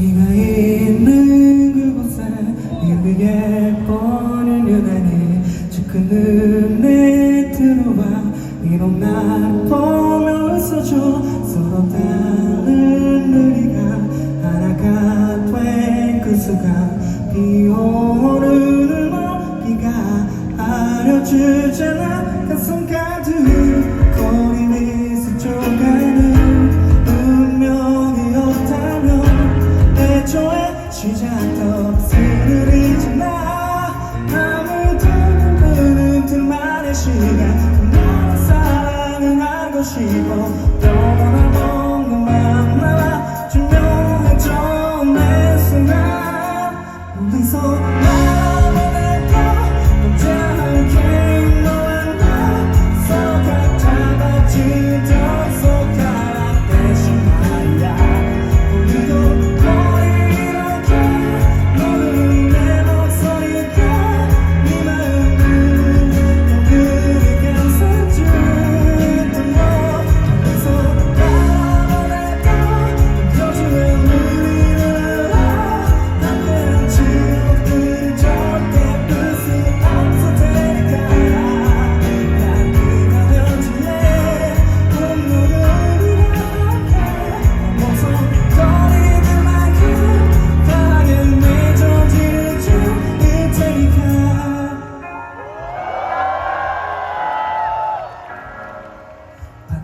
네가 있는 그곳에 내게 뻔한 유난히 조금은 내 들어와 이런 날 보며 웃어줘. 서로 다른 우리가 하나가 된그 그 순간 비오는 음악 비가 아려주잖아. 가슴 가득 것이야 나 사랑은 한 것이고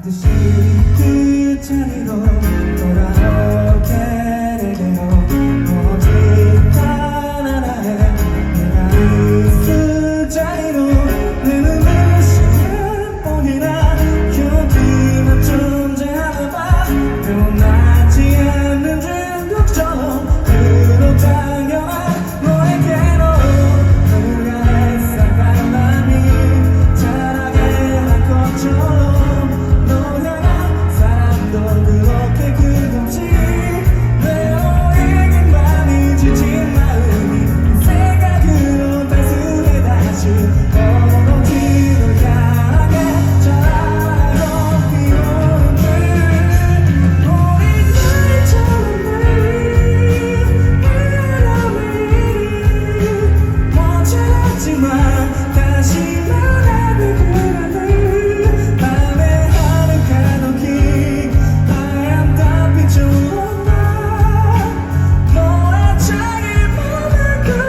반드시 그 자리로 돌아올